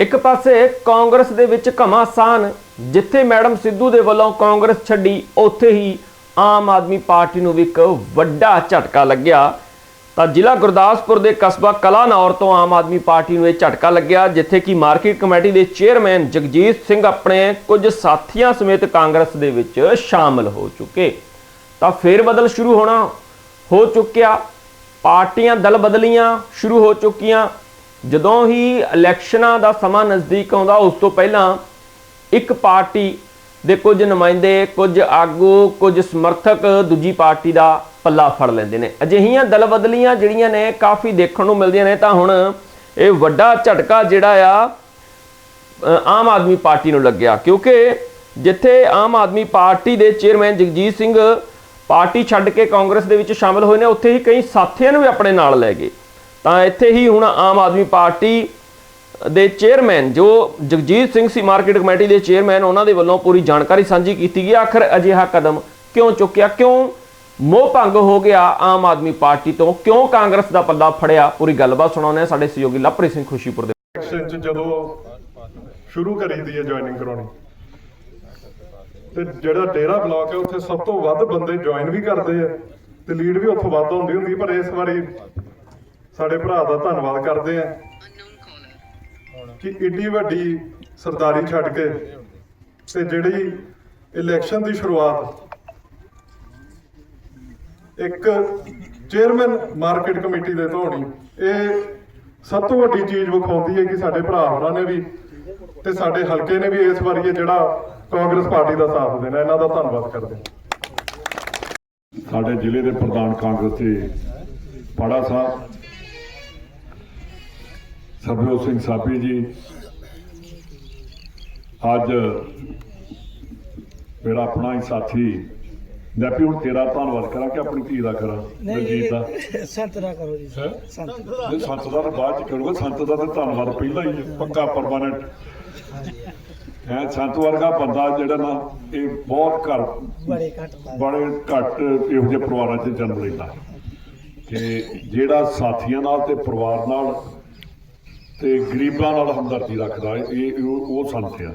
ਇੱਕ ਪਾਸੇ ਕਾਂਗਰਸ ਦੇ ਵਿੱਚ ਘਮਾਸਾਨ ਜਿੱਥੇ ਮੈਡਮ ਸਿੱਧੂ ਦੇ ਵੱਲੋਂ ਕਾਂਗਰਸ ਛੱਡੀ, ਉੱਥੇ ਹੀ ਆਮ ਆਦਮੀ ਪਾਰਟੀ ਨੂੰ ਵੀ ਇੱਕ ਵੱਡਾ ਝਟਕਾ ਲੱਗਿਆ। ਤਾਂ ਜ਼ਿਲ੍ਹਾ ਗੁਰਦਾਸਪੁਰ ਦੇ ਕਸਬਾ ਕਲਾਨੌਰ ਤੋਂ ਆਮ ਆਦਮੀ ਪਾਰਟੀ ਨੂੰ ਇਹ ਝਟਕਾ ਲੱਗਿਆ, ਜਿੱਥੇ ਕਿ ਮਾਰਕੀਟ ਕਮੇਟੀ ਦੇ ਚੇਅਰਮੈਨ ਜਗਜੀਤ ਸਿੰਘ ਆਪਣੇ ਕੁਝ ਸਾਥੀਆਂ ਸਮੇਤ ਕਾਂਗਰਸ ਦੇ ਵਿੱਚ ਸ਼ਾਮਲ ਹੋ ਚੁੱਕੇ। ਤਾਂ ਫੇਰ ਬਦਲ ਸ਼ੁਰੂ ਹੋਣਾ ਹੋ ਚੁੱਕਿਆ। ਪਾਰਟੀਆਂ ਦਲ ਬਦਲੀਆਂ ਸ਼ੁਰੂ ਹੋ ਚੁੱਕੀਆਂ। ਜਦੋਂ ਹੀ ਇਲੈਕਸ਼ਨਾਂ ਦਾ ਸਮਾਂ ਨਜ਼ਦੀਕ ਆਉਂਦਾ, ਉਸ ਤੋਂ ਪਹਿਲਾਂ ਇੱਕ ਪਾਰਟੀ ਦੇ ਕੁਝ ਨੁਮਾਇੰਦੇ, ਕੁਝ ਆਗੂ, ਕੁਝ ਸਮਰਥਕ ਦੂਜੀ ਪਾਰਟੀ ਦਾ ਪੱਲਾ ਫੜ ਲੈਂਦੇ ਨੇ। ਅਜਿਹੀਆਂ ਦਲ ਬਦਲੀਆਂ ਜਿਹੜੀਆਂ ਨੇ ਕਾਫੀ ਦੇਖਣ ਨੂੰ ਮਿਲਦੀਆਂ ਨੇ, ਤਾਂ ਹੁਣ ਇਹ ਵੱਡਾ ਝਟਕਾ ਜਿਹੜਾ ਆ ਆਮ ਆਦਮੀ ਪਾਰਟੀ ਨੂੰ ਲੱਗਿਆ। ਕਿਉਂਕਿ ਜਿੱਥੇ ਆਮ ਆਦਮੀ ਪਾਰਟੀ ਦੇ ਚੇਅਰਮੈਨ ਜਗਜੀਤ ਸਿੰਘ ਪਾਰਟੀ ਛੱਡ ਕੇ ਕਾਂਗਰਸ ਦੇ ਵਿੱਚ ਸ਼ਾਮਲ ਹੋਏ ਨੇ, ਉੱਥੇ ਹੀ ਕਈ ਸਾਥੀਆਂ ਨੂੰ ਵੀ ਆਪਣੇ ਨਾਲ ਲੈ ਗਏ। ਤਾਂ ਇੱਥੇ ਹੀ ਹੁਣ ਆਮ ਆਦਮੀ ਪਾਰਟੀ ਦੇ ਚੇਅਰਮੈਨ ਜੋ ਜਗਜੀਤ ਸਿੰਘ ਸੀ ਮਾਰਕੀਟ ਕਮੇਟੀ ਦੇ ਚੇਅਰਮੈਨ, ਉਹਨਾਂ ਦੇ ਵੱਲੋਂ ਪੂਰੀ ਜਾਣਕਾਰੀ ਸਾਂਝੀ ਕੀਤੀ ਗਈ। ਆਖਰ ਅਜਿਹਾ ਕਦਮ ਕਿਉਂ ਚੁੱਕਿਆ? ਕਿਉਂ ਮੋਹ ਭੰਗ ਹੋ ਗਿਆ ਆਮ ਆਦਮੀ ਪਾਰਟੀ ਤੋਂ? ਕਿਉਂ ਕਾਂਗਰਸ ਦਾ ਪੱਲਾ ਫੜਿਆ? ਪੂਰੀ ਗੱਲਬਾਤ ਸੁਣਾਉਂਦੇ ਆ ਸਾਡੇ ਸਹਿਯੋਗੀ ਲਵਪ੍ਰੀਤ ਸਿੰਘ ਖੁਸ਼ੀਪੁਰ ਦੇ। ਐਕਸ਼ਨ ਚ ਜਦੋਂ ਸ਼ੁਰੂ ਕਰੀਦੀ ਹੈ ਜੁਆਇਨਿੰਗ ਕਰਾਉਣੀ, ਤੇ ਜਿਹੜਾ ਡੇਰਾ ਬਲਾਕ ਹੈ, ਉੱਥੇ ਸਭ ਤੋਂ ਵੱਧ ਬੰਦੇ ਜੁਆਇਨ ਵੀ ਕਰਦੇ ਆ, ਤੇ ਲੀਡ ਵੀ ਉੱਥੋਂ ਵੱਧ ਹੁੰਦੀ ਹੁੰਦੀ, ਪਰ ਇਸ ਵਾਰੀ ਸਾਡੇ ਭਰਾ ਦਾ ਧੰਨਵਾਦ ਕਰਦੇ ਆ ਕਿ ਇੱਡੀ ਵੱਡੀ ਸਰਦਾਰੀ ਛੱਡ ਕੇ ਤੇ ਜਿਹੜੀ ਇਲੈਕਸ਼ਨ ਦੀ ਸ਼ੁਰੂਆਤ ਇੱਕ ਚੇਅਰਮੈਨ ਮਾਰਕੀਟ ਕਮੇਟੀ ਦੇ ਤੋਂ ਹੋਣੀ, ਇਹ ਸਭ ਤੋਂ ਵੱਡੀ ਚੀਜ਼ ਵਿਖਾਉਂਦੀ ਹੈ ਕਿ ਸਾਡੇ ਭਰਾ ਹੋਰਾਂ ਨੇ ਵੀ ਤੇ ਸਾਡੇ ਹਲਕੇ ਨੇ ਵੀ ਇਸ ਵਾਰੀ ਇਹ ਜਿਹੜਾ ਕਾਂਗਰਸ ਪਾਰਟੀ ਦਾ ਸਾਥ ਦੇਣਾ, ਇਹਨਾਂ ਦਾ ਧੰਨਵਾਦ ਕਰਦੇ ਸਾਡੇ ਜ਼ਿਲ੍ਹੇ ਦੇ ਪ੍ਰਧਾਨ ਕਾਂਗਰਸ ਦੇ ਪਾੜਾ ਸਾਹਿਬ ਸਰਬਜੋਤ ਸਿੰਘ ਸਾਪੀ ਜੀ ਅੱਜ ਮੇਰਾ ਆਪਣਾ ਹੀ ਸਾਥੀ ਮੈਂ ਵੀ ਹੁਣ ਤੇਰਾ ਧੰਨਵਾਦ ਕਰਾਂ ਕਿ ਆਪਣੀ ਧੀ ਦਾ ਕਰਾਂ ਦਲਜੀਤ ਦਾ। ਸੰਤ ਨਾ ਕਰੋ ਜੀ? ਸੰਤ। ਜੇ ਸੰਤ ਦਾ ਤਾਂ ਬਾਅਦ ਚ ਕਰੂਗਾ ਸੰਤ ਦਾ ਤਾਂ ਧੰਨਵਾਦ ਪਹਿਲਾਂ ਹੀ ਹੈ, ਪੱਕਾ ਪਰਮਾਨੈਂਟ ਹੈ ਸੰਤ ਵਰਗਾ ਬੰਦਾ ਜਿਹੜਾ ਨਾ ਇਹ ਬਹੁਤ ਘਰ ਬੜੇ ਘੱਟ ਪਾਏ ਬੜੇ ਘੱਟ ਇਹੋ ਜਿਹੇ ਪਰਿਵਾਰਾਂ 'ਚ ਜਨਮ ਲੈਂਦਾ। ਕਿ ਜਿਹੜਾ ਸਾਥੀਆਂ ਨਾਲ ਤੇ ਪਰਿਵਾਰ ਨਾਲ ਤੇ ਗਰੀਬਾਂ ਨਾਲ ਹਮਦਰਦੀ ਰੱਖਦਾ ਇਹ ਉਹ ਸੰਤ ਆ।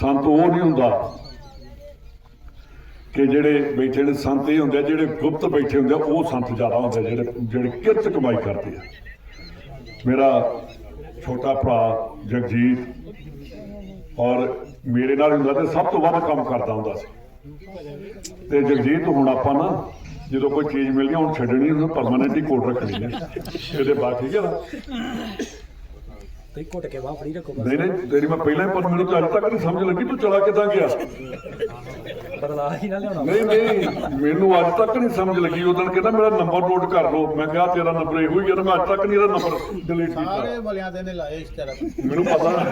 ਸੰਤ ਉਹ ਨਹੀਂ ਹੁੰਦਾ ਕਿ ਜਿਹੜੇ ਬੈਠੇ ਨੇ ਸੰਤ ਇਹ ਹੁੰਦੇ ਆ, ਜਿਹੜੇ ਗੁਪਤ ਬੈਠੇ ਹੁੰਦੇ ਆ, ਉਹ ਸੰਤ ਜ਼ਿਆਦਾ ਹੁੰਦੇ ਜਿਹੜੇ ਜਿਹੜੇ ਕਿਰਤ ਕਮਾਈ ਕਰਦੇ ਆ। ਮੇਰਾ ਛੋਟਾ ਭਰਾ ਜਗਜੀਤ ਔਰ ਮੇਰੇ ਨਾਲ ਹੁੰਦਾ ਤੇ ਸਭ ਤੋਂ ਵੱਧ ਕੰਮ ਕਰਦਾ ਹੁੰਦਾ ਸੀ। ਤੇ ਜਗਜੀਤ ਹੁਣ ਆਪਾਂ ਨਾ ਜਦੋਂ ਕੋਈ ਚੀਜ਼ ਮਿਲ ਗਈ ਹੁਣ ਛੱਡਣੀ ਉਹਨੂੰ ਪਰਮਾਨੈਂਟ ਹੀ ਕੋਟ ਰੱਖਣੀ ਹੈ ਇਹਦੇ ਬਾਅਦ ਠੀਕ ਹੈ ਨਾ ਤੇ ਘੁੱਟ ਕੇ ਬਾਹ ਫੜੀ ਰੱਖੋ ਨਹੀਂ ਨਹੀਂ ਤੇਰੀ ਮੈਂ ਪਹਿਲਾਂ ਹੀ ਪਰ ਮੈਨੂੰ ਤਾਂ ਅੱਜ ਤੱਕ ਨਹੀਂ ਸਮਝ ਲੱਗੀ ਤੂੰ ਚਲਾ ਕਿੱਦਾਂ ਗਿਆ। ਬਦਲਾ ਹੀ ਨਾ ਲਿਆਉਣਾ। ਨਹੀਂ ਨਹੀਂ ਮੈਨੂੰ ਅੱਜ ਤੱਕ ਨਹੀਂ ਸਮਝ ਲੱਗੀ ਉਦੋਂ ਕਹਿੰਦਾ ਮੇਰਾ ਨੰਬਰ ਨੋਟ ਕਰ ਲਓ। ਮੈਂ ਕਿਹਾ ਤੇਰਾ ਨੰਬਰ ਇਹੋ ਹੀ ਹੈ ਮੈਂ ਅੱਜ ਤੱਕ ਨਹੀਂ ਇਹਦਾ ਨੰਬਰ ਡਿਲੀਟ ਕੀਤਾ। ਸਾਰੇ ਬਲਿਆਂ ਦੇ ਨੇ ਲਾਏ ਇਸ ਤਰ੍ਹਾਂ। ਮੈਨੂੰ ਪਤਾ।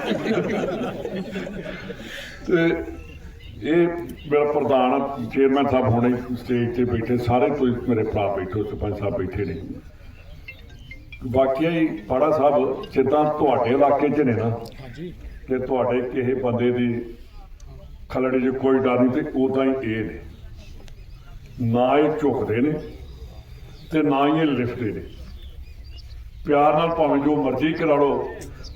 ਤੇ ਇਹ ਮੇਰਾ ਪ੍ਰਧਾਨ ਚੇਅਰਮੈਨ ਸਾਹਿਬ ਹੁਣੇ ਸਟੇਜ ਤੇ ਬੈਠੇ ਸਾਰੇ ਕੋਈ ਮੇਰੇ ਭਰਾ ਬੈਠੇ ਸਰਪੰਚ ਸਾਹਿਬ ਬੈਠੇ ਨੇ। ਬਾਕੀ ਹੀ ਪਾੜਾ ਸਾਹਿਬ ਜਿੱਦਾਂ ਤੁਹਾਡੇ ਇਲਾਕੇ 'ਚ ਨੇ ਨਾ ਤੇ ਤੁਹਾਡੇ ਕਿਸੇ ਬੰਦੇ ਦੀ ਖਲੜੇ 'ਚ ਕੋਈ ਡਰ ਨਹੀਂ ਤੇ ਉਦਾਂ ਹੀ ਇਹ ਨੇ। ਨਾ ਇਹ ਝੁਕਦੇ ਨੇ ਤੇ ਨਾ ਹੀ ਇਹ ਲਿਫਟਦੇ ਨੇ। ਪਿਆਰ ਨਾਲ ਭਾਵੇਂ ਜੋ ਮਰਜ਼ੀ ਕਰਾ ਲਓ,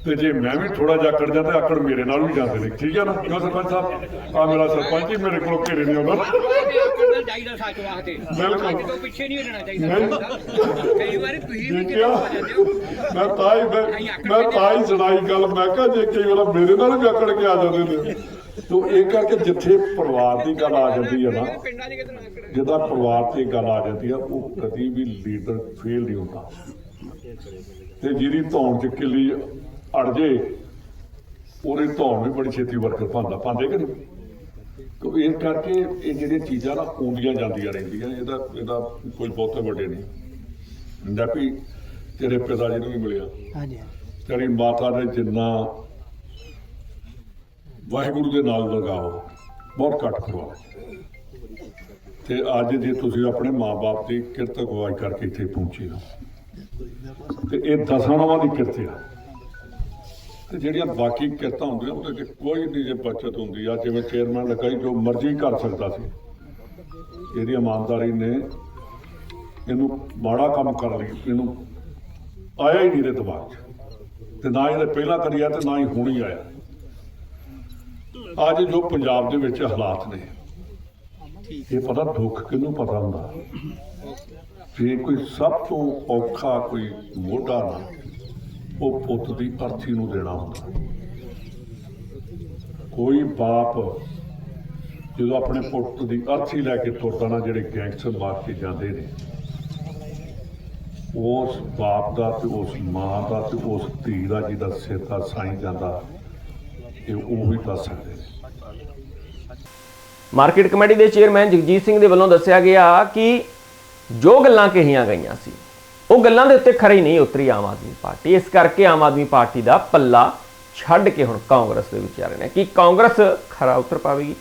ਤੇ ਜੇ ਮੈਂ ਵੀ ਥੋੜਾ ਜਿਹਾ ਅਕੜ ਜਾਂਦਾ ਅਕੜ ਮੇਰੇ ਨਾਲ ਵੀ ਜਾਂਦੇ ਨੇ। ਠੀਕ ਹੈ ਨਾ? ਕਿਉਂ ਸਰਪੰਚ ਸਾਹਿਬ? ਆ ਮੇਰਾ ਸਰਪੰਚ ਹੀ ਮੇਰੇ ਕੋਲ ਘੇਰੇ ਨਹੀਂ ਆਉਂਦਾ ਚਾਹੀਦਾ ਸੱਚ ਵਾਸਤੇ ਬਿਲਕੁਲ। ਤੋਂ ਪਿੱਛੇ ਨਹੀਂ ਹਟਣਾ ਚਾਹੀਦਾ ਕਈ ਵਾਰੀ ਤੁਸੀਂ ਵੀ ਦੇਖਿਆ ਮੈਂ ਤਾਂ ਹੀ ਮੈਂ ਤਾਂ ਹੀ ਸੁਣਾਈ ਗੱਲ, ਮੈਂ ਕਿਹਾ ਜੇ ਕਈ ਵਾਰ ਮੇਰੇ ਨਾਲ ਵੀ ਅਕੜ ਕੇ ਆ ਜਾਂਦੇ ਨੇ, ਤੋ ਇਹ ਕਰਕੇ ਜਿੱਥੇ ਪਰਿਵਾਰ ਦੀ ਗੱਲ ਆ ਜਾਂਦੀ ਹੈ ਨਾ ਪਿੰਡਾਂ ਜਿਹਦਾ ਪਰਿਵਾਰ ਤੇ ਗੱਲ ਆ ਜਾਂਦੀ ਆ ਉਹ ਕਦੀ ਵੀ ਲੀਡਰ ਫੇਲ ਨਹੀਂ ਹੁੰਦਾ। ਤੇ ਜਿਹਦੀ ਧੌਣ ਚ ਕਿੱਲੀ ਅੜ ਜੇ ਉਹਦੀ ਧੌਣ ਵੀ ਬੜੀ ਛੇਤੀ ਵਰਕਰ ਪਾਉਂਦਾ ਪਾਉਂਦੇ ਕਿ ਨਹੀਂ? ਕਿਉਂ ਇਹ ਕਰਕੇ ਇਹ ਜਿਹੜੀਆਂ ਚੀਜ਼ਾਂ ਨਾ ਆਉਂਦੀਆਂ ਜਾਂਦੀਆਂ ਰਹਿੰਦੀਆਂ ਇਹਦਾ ਇਹਦਾ ਕੋਈ ਬਹੁਤੇ ਵੱਡੇ ਨਹੀਂ। ਡੈਪੀ ਤੇਰੇ ਪਿਤਾ ਜੀ ਨੂੰ ਵੀ ਮਿਲਿਆ। ਹਾਂਜੀ। ਤੇਰੀ ਮਾਤਾ ਦੇ ਜਿੰਨਾ ਵਾਹਿਗੁਰੂ ਦੇ ਨਾਲ ਲਗਾਓ ਬਹੁਤ ਘੱਟ ਕਰਵਾਓ। ਤੇ ਅੱਜ ਜੇ ਤੁਸੀਂ ਆਪਣੇ ਮਾਪੇ ਦੀ ਕਿਰਤ ਅਗਵਾਈ ਕਰਕੇ ਇੱਥੇ ਪਹੁੰਚੇ ਹੋ ਤੇ ਇਹ ਦਸਾਂ ਦੀ ਕਿਰਤ ਆ। ਤੇ ਜਿਹੜੀਆਂ ਬਾਕੀ ਕਿਰਤਾਂ ਹੁੰਦੀਆਂ, ਉਹਦੇ 'ਚ ਕੋਈ ਨਹੀਂ ਜੇ ਬਚਤ ਹੁੰਦੀ ਆ, ਜਿਵੇਂ ਚੇਅਰਮੈਨ ਲੱਗਾ ਸੀ ਜੋ ਮਰਜ਼ੀ ਕਰ ਸਕਦਾ ਸੀ। ਇਹਦੀ ਇਮਾਨਦਾਰੀ ਨੇ ਇਹਨੂੰ ਮਾੜਾ ਕੰਮ ਕਰ ਲਈ ਇਹਨੂੰ ਆਇਆ ਹੀ ਨਹੀਂ ਦੇ ਦਿਮਾਗ 'ਚ। ਤੇ ਨਾ ਇਹਨੇ ਪਹਿਲਾਂ ਕਰੀ ਆ ਤੇ ਨਾ ਹੀ ਹੁਣ ਹੀ ਆਇਆ। ਅੱਜ ਜੋ ਪੰਜਾਬ ਦੇ ਵਿੱਚ ਹਾਲਾਤ ਨੇ ਇਹ ਪਤਾ ਦੁੱਖ ਕਿਹਨੂੰ ਪਤਾ ਹੁੰਦਾ? ਜੇ ਕੋਈ ਸਭ ਤੋਂ ਔਖਾ ਕੋਈ ਮੋਢਾ ਨਾ ਉਹ ਪੁੱਤ ਦੀ ਅਰਥੀ ਨੂੰ ਦੇਣਾ ਹੁੰਦਾ। ਕੋਈ ਬਾਪ ਜਦੋਂ ਆਪਣੇ ਪੁੱਤ ਦੀ ਅਰਥੀ ਲੈ ਕੇ ਤੁਰਦਾ ਨਾ, ਜਿਹੜੇ ਗੈਂਗਸਟਰ ਮਾਰ ਕੇ ਜਾਂਦੇ ਨੇ, ਉਸ ਬਾਪ ਦਾ ਤੇ ਉਸ ਮਾਂ ਦਾ ਤੇ ਉਸ ਧੀ ਦਾ ਜਿਹਦਾ ਸਿਰ ਦਾ ਸਾਈਂ ਜਾਂਦਾ, ਇਹ ਉਹ ਹੀ ਦੱਸ ਸਕਦੇ ਨੇ। ਮਾਰਕੀਟ ਕਮੇਟੀ ਦੇ ਚੇਅਰਮੈਨ ਜਗਜੀਤ ਸਿੰਘ ਦੇ ਵੱਲੋਂ ਦੱਸਿਆ ਗਿਆ ਕਿ ਜੋ ਗੱਲਾਂ ਕਹੀਆਂ ਗਈਆਂ ਸੀ, ਉਹ ਗੱਲਾਂ ਦੇ ਉੱਤੇ ਖਰੀ ਨਹੀਂ ਉਤਰੀ ਆਮ ਆਦਮੀ ਪਾਰਟੀ। ਇਸ ਕਰਕੇ ਆਮ ਆਦਮੀ ਪਾਰਟੀ ਦਾ ਪੱਲਾ ਛੱਡ ਕੇ ਹੁਣ ਕਾਂਗਰਸ ਦੇ ਵਿੱਚ ਨੇ, ਕਿ ਕਾਂਗਰਸ ਖਰਾ ਉਤਰ ਪਾਵੇਗੀ।